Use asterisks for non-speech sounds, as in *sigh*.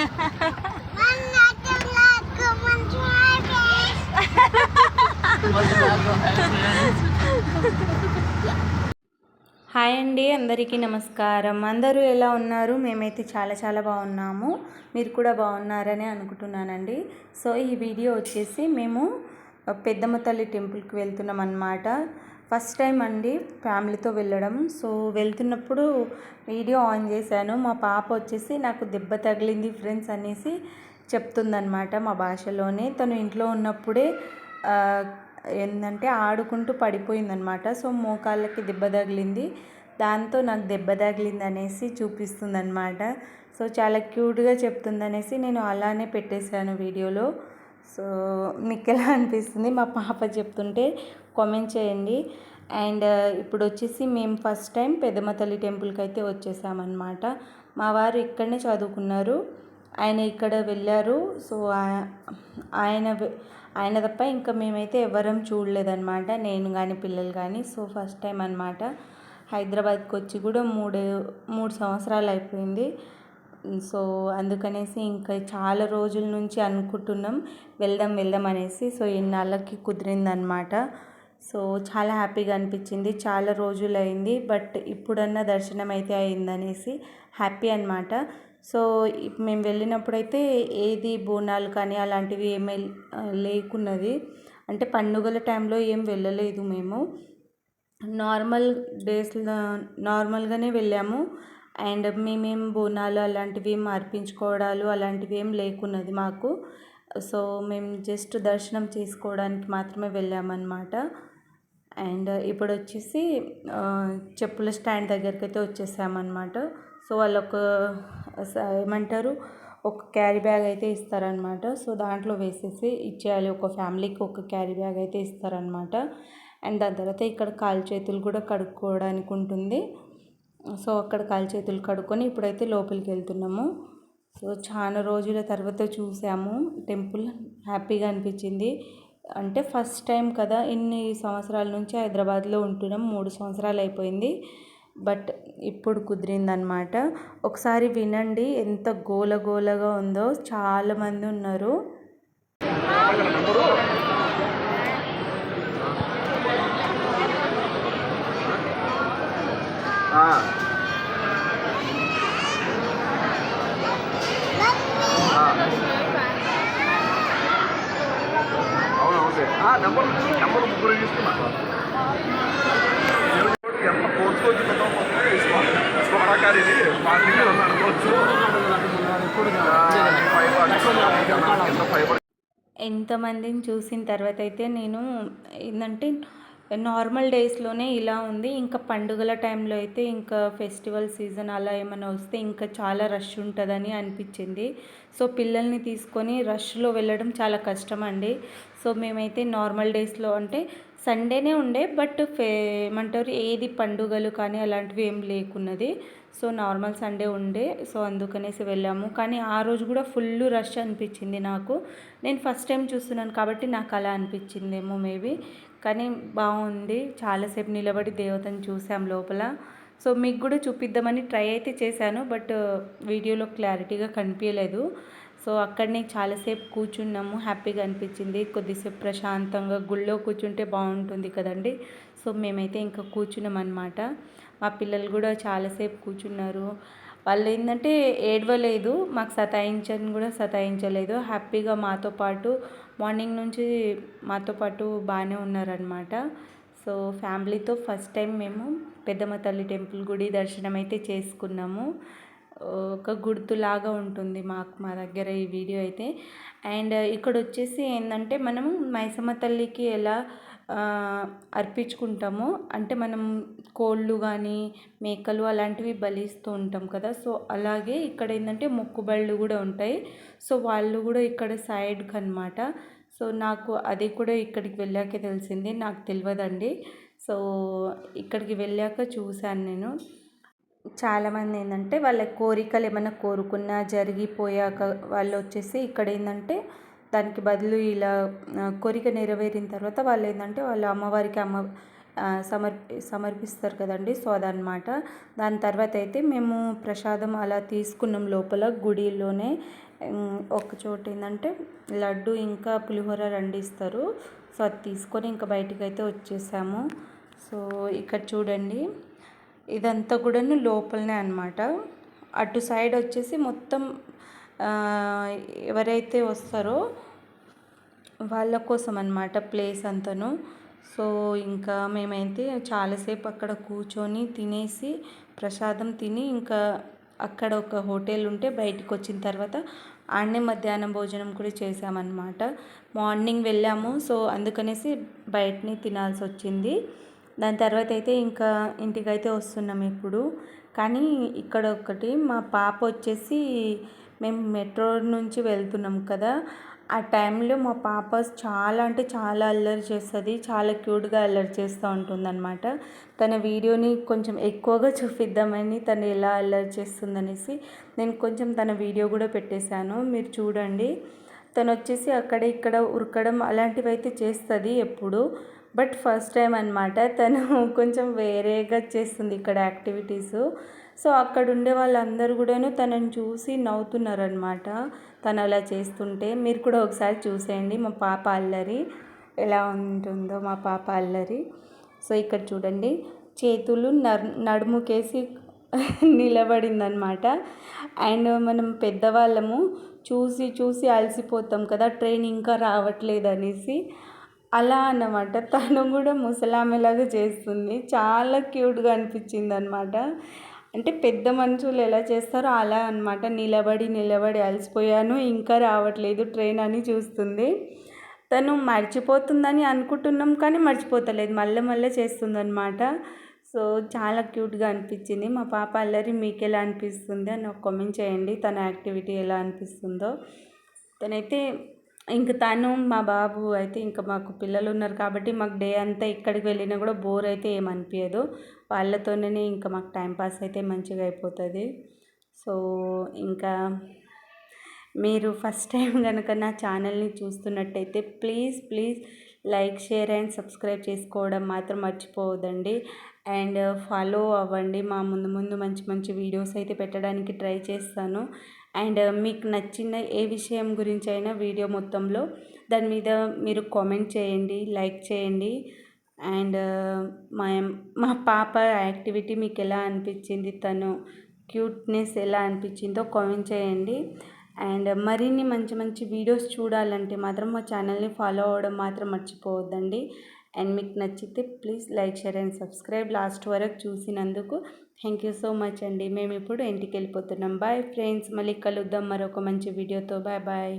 Hi అండి అందరికీ నమస్కారం. అందరూ ఎలా ఉన్నారు? మేమైతే చాలా చాలా బాగున్నాము. మీరు కూడా బాగున్నారని అనుకుంటున్నానండి. సో ఈ వీడియో వచ్చేసి మేము పెద్దమ్మ తల్లి టెంపుల్కి వెళ్తున్నాం అన్నమాట ఫస్ట్ టైం అండి ఫ్యామిలీతో వెళ్ళడం. సో వెళ్తున్నప్పుడు వీడియో ఆన్ చేశాను. మా పాప వచ్చేసి నాకు దెబ్బ తగిలింది ఫ్రెండ్స్ అనేసి చెప్తుందనమాట మా భాషలోనే. తను ఇంట్లో ఉన్నప్పుడే ఏంటంటే ఆడుకుంటూ పడిపోయిందనమాట సో మోకాళ్ళకి దెబ్బ తగిలింది. దాంతో నాకు దెబ్బ తగిలింది అనేసి చూపిస్తుందనమాట సో చాలా క్యూట్గా చెప్తుందనేసి నేను అలానే పెట్టేశాను వీడియోలో. సో మీకు ఎలా అనిపిస్తుంది? మా పాప చెప్తుంటే కామెంట్ చేయండి. అండ్ ఇప్పుడు వచ్చేసి మేము ఫస్ట్ టైం పెద్దమ్మ తల్లి టెంపుల్కి అయితే వచ్చేసామన్నమాట. మా వారు ఇక్కడనే చదువుకున్నారు. ఆయన ఇక్కడ వెళ్ళారు. సో ఆ- ఆయన ఆయన తప్ప ఇంకా మేమైతే ఎవరం చూడలేదన్నమాట. నేను కానీ పిల్లలు కానీ సో ఫస్ట్ టైం అనమాట హైదరాబాద్కి వచ్చి కూడా మూడు మూడు సంవత్సరాలు అయిపోయింది. సో అందుకనేసి ఇంకా చాలా రోజుల నుంచి అనుకుంటున్నాం. వెళ్దాం వెళ్దాం అనేసి. సో ఇన్నాళ్ళకి కుదిరిందనమాట సో చాలా హ్యాపీగా అనిపించింది. చాలా రోజులు అయింది బట్ ఇప్పుడన్నా దర్శనం అయితే అయిందనేసి హ్యాపీ అనమాట సో ఇప్ మేము వెళ్ళినప్పుడైతే ఏది బోనాలు కానీ అలాంటివి ఏమీ లేకున్నది. అంటే పండుగల టైంలో ఏం వెళ్ళలేదు మేము. నార్మల్ డేస్లో నార్మల్గానే వెళ్ళాము. అండ్ మేమేం బోనాలు అలాంటివి ఏం అర్పించుకోవడాలు అలాంటివి ఏం లేకున్నది మాకు. సో మేము జస్ట్ దర్శనం చేసుకోవడానికి మాత్రమే వెళ్ళామన్నమాట. అండ్ ఇప్పుడు వచ్చేసి చెప్పుల స్టాండ్ దగ్గరికి అయితే వచ్చేసామన్నమాట. సో వాళ్ళు ఒక ఏమంటారు ఒక క్యారీ బ్యాగ్ అయితే ఇస్తారనమాట సో దాంట్లో వేసేసి ఇచ్చేయాలి. ఒక ఫ్యామిలీకి ఒక క్యారీ బ్యాగ్ అయితే ఇస్తారనమాట అండ్ దాని తర్వాత ఇక్కడ కాలు చేతులు కూడా కడుక్కోవడానికి ఉంటుంది. సో అక్కడ కాలు చేతులు కడుక్కొని ఇప్పుడైతే లోపలికి వెళ్తున్నాము. సో చాలా రోజుల తర్వాత చూసాము. టెంపుల్ హ్యాపీగా అనిపించింది. అంటే ఫస్ట్ టైం కదా ఇన్ని సంవత్సరాల నుంచి హైదరాబాద్లో ఉంటున్నాం. మూడు సంవత్సరాలు అయిపోయింది. బట్ ఇప్పుడు కుదిరిందనమాట ఒకసారి వినండి ఎంత గోల గోలగా ఉందో. చాలామంది ఉన్నారు ఆ. ఆ. అవును అవును ఆ, నెంబర్ నెంబర్ ముగ్గురు తీసుకున్నా. ఎంత కోర్సు వచ్చి మా దగ్గర అనుకోవచ్చు ఫైబర్ ఎంతమందిని చూసిన తర్వాత అయితే నేను ఏంటంటే నార్మల్ డేస్లోనే ఇలా ఉంది. ఇంకా పండుగల టైంలో అయితే ఇంకా ఫెస్టివల్ సీజన్ అలా ఏమైనా వస్తే ఇంకా చాలా రష్ ఉంటుందని అనిపించింది. సో పిల్లల్ని తీసుకొని రష్లో వెళ్ళడం చాలా కష్టం అండి సో మేమైతే నార్మల్ డేస్లో అంటే సండేనే ఉండే బట్ ఫే ఏమంటారు ఏది పండుగలు కానీ అలాంటివి ఏం లేకున్నది. సో నార్మల్ సండే ఉండే సో అందుకనేసి వెళ్ళాము. కానీ ఆ రోజు కూడా ఫుల్ రష్ అనిపించింది నాకు. నేను ఫస్ట్ టైం చూస్తున్నాను కాబట్టి నాకు అలా అనిపించిందేమో మేబీ. కానీ బాగుంది. చాలాసేపు నిలబడి దేవతను చూసాం లోపల. సో మీకు కూడా చూపిద్దామని ట్రై అయితే చేశాను. బట్ వీడియోలో క్లారిటీగా కనిపించలేదు. సో అక్కడనే చాలాసేపు కూర్చున్నాము. హ్యాపీగా అనిపించింది. కొద్దిసేపు ప్రశాంతంగా గుళ్ళో కూర్చుంటే బాగుంటుంది కదండి. సో మేమైతే ఇంకా కూర్చున్నాం అనమాట మా పిల్లలు కూడా చాలాసేపు కూర్చున్నారు. వాళ్ళు ఏంటంటే ఏడవలేదు మాకు సతాయించని కూడా సతాయించలేదు. హ్యాపీగా మాతో పాటు మార్నింగ్ నుంచి మాతో పాటు బాగానే ఉన్నారనమాట సో ఫ్యామిలీతో ఫస్ట్ టైం మేము పెద్దమ్మ తల్లి టెంపుల్ గుడి దర్శనం అయితే చేసుకున్నాము. ఒక గుర్తులాగా ఉంటుంది మాకు మా దగ్గర ఈ వీడియో అయితే. అండ్ ఇక్కడ వచ్చేసి ఏంటంటే మనం మైసమ్మ తల్లికి ఎలా అర్పించుకుంటామో. అంటే మనం కోళ్ళు కానీ మేకలు అలాంటివి బలిస్తూ ఉంటాం కదా. సో అలాగే ఇక్కడ ఏంటంటే మొక్కుబళ్ళు కూడా ఉంటాయి. సో వాళ్ళు కూడా ఇక్కడ సైడ్కి అనమాట సో నాకు అది కూడా ఇక్కడికి వెళ్ళాకే తెలిసింది. నాకు తెలియదండి సో ఇక్కడికి వెళ్ళాక చూశాను నేను. చాలామంది ఏంటంటే వాళ్ళ కోరికలు ఏమైనా కోరుకున్నా జరిగిపోయాక వాళ్ళు వచ్చేసి ఇక్కడ ఏంటంటే దానికి బదులు ఇలా కోరిక నెరవేరిన తర్వాత వాళ్ళు ఏంటంటే వాళ్ళ అమ్మవారికి అమ్మ సమర్పి సమర్పిస్తారు కదండి సో అదనమాట దాని తర్వాత అయితే మేము ప్రసాదం అలా తీసుకున్నాం లోపల గుడిలోనే. ఒక చోట ఏంటంటే లడ్డు ఇంకా పులిహోర రండిస్తారు. ఇస్తారు సో అది తీసుకొని ఇంకా బయటికి అయితే వచ్చేసాము. సో ఇక్కడ చూడండి. ఇదంతా కూడాను లోపలనే అనమాట. అటు సైడ్ వచ్చేసి మొత్తం ఎవరైతే వస్తారో వాళ్ళ కోసం అనమాట ప్లేస్ అంతను. సో ఇంకా మేమైతే చాలాసేపు అక్కడ కూర్చొని తినేసి ప్రసాదం తిని ఇంకా అక్కడ ఒక హోటల్ ఉంటే బయటికి వచ్చిన తర్వాత ఆడనే మధ్యాహ్నం భోజనం కూడా చేసామన్నమాట మార్నింగ్ వెళ్ళాము. సో అందుకనేసి బయటని తినాల్సి వచ్చింది. దాని తర్వాత అయితే ఇంకా ఇంటికైతే వస్తున్నాం ఇప్పుడు కానీ ఇక్కడ ఒకటి మా పాప వచ్చేసి మేము మెట్రో నుంచి వెళ్తున్నాం కదా. ఆ టైంలో మా పాప చాలా అంటే చాలా అల్లరి చేస్తుంది చాలా క్యూట్గా అల్లరి చేస్తూ ఉంటుందన్నమాట. తన వీడియోని కొంచెం ఎక్కువగా చూపిద్దామని తను ఎలా అల్లరి చేస్తుందనేసి నేను కొంచెం తన వీడియో కూడా పెట్టేశాను. మీరు చూడండి. తను వచ్చేసి అక్కడ ఇక్కడ ఉరకడం అలాంటివి అయితే చేస్తుంది ఎప్పుడు బట్ ఫస్ట్ టైం అనమాట తను కొంచెం వేరేగా చేస్తుంది ఇక్కడ యాక్టివిటీస్. సో అక్కడ ఉండే వాళ్ళందరూ కూడాను తనని చూసి నవ్వుతున్నారనమాట తను అలా చేస్తుంటే మీరు కూడా ఒకసారి చూసేయండి. మా పాప అల్లరి ఎలా ఉంటుందో మా పాప అల్లరి. సో ఇక్కడ చూడండి చేతులు నర్ నడుముకేసి *laughs* నిలబడిందనమాట అండ్ మనం పెద్దవాళ్ళము చూసి చూసి అలసిపోతాం కదా ట్రైన్ ఇంకా రావట్లేదు అనేసి అలా అన్నమాట. తను కూడా ముసలామెలాగా చేస్తుంది. చాలా క్యూట్గా అనిపించింది అనమాట అంటే పెద్ద మనుషులు ఎలా చేస్తారో అలా అనమాట నిలబడి నిలబడి అలసిపోయాను. ఇంకా రావట్లేదు ట్రైన్ అని చూస్తుంది. తను మర్చిపోతుందని అనుకుంటున్నాం కానీ మర్చిపోతలేదు. మళ్ళీ మళ్ళీ చేస్తుందనమాట సో చాలా క్యూట్గా అనిపించింది. మా పాప అల్లరి మీకు ఎలా అనిపిస్తుంది అని ఒక కామెంట్ చేయండి. తన యాక్టివిటీ ఎలా అనిపిస్తుందో. తనైతే ఇంక తను మా బాబు అయితే ఇంకా మాకు పిల్లలు ఉన్నారు కాబట్టి మాకు డే అంతా ఎక్కడికి వెళ్ళినా కూడా బోర్ అయితే ఏమనిపించదు వాళ్ళతోనే ఇంకా మాకు టైంపాస్ అయితే మంచిగా అయిపోతుంది. సో ఇంకా మీరు ఫస్ట్ టైం కనుక నా ఛానల్ని చూస్తున్నట్టయితే please please like share and subscribe చేసుకోవడం మాత్రం మర్చిపోవద్దండి. అండ్ ఫాలో అవ్వండి. మా ముందు ముందు మంచి మంచి వీడియోస్ అయితే పెట్టడానికి ట్రై చేస్తాను. అండ్ మీకు నచ్చిన ఏ విషయం గురించి అయినా వీడియో మొత్తంలో దాని మీద మీరు కామెంట్ చేయండి లైక్ చేయండి. అండ్ మా మా పాప యాక్టివిటీ మీకు ఎలా అనిపించింది తను క్యూట్నెస్ ఎలా అనిపించిందో కామెంట్ చేయండి. అండ్ మరిన్ని మంచి మంచి వీడియోస్ చూడాలంటే మాత్రం మా ఛానల్ని ఫాలో అవ్వడం మాత్రం మర్చిపోవద్దండి. అండ్ మీకు నచ్చితే please like share and subscribe. Last వరకు చూసినందుకు థ్యాంక్ యూ సో మచ్ అండి. మేము ఇప్పుడు ఇంటికి వెళ్ళిపోతున్నాం. Bye friends. మళ్ళీ కలుద్దాం మరొక మంచి వీడియోతో. Bye bye.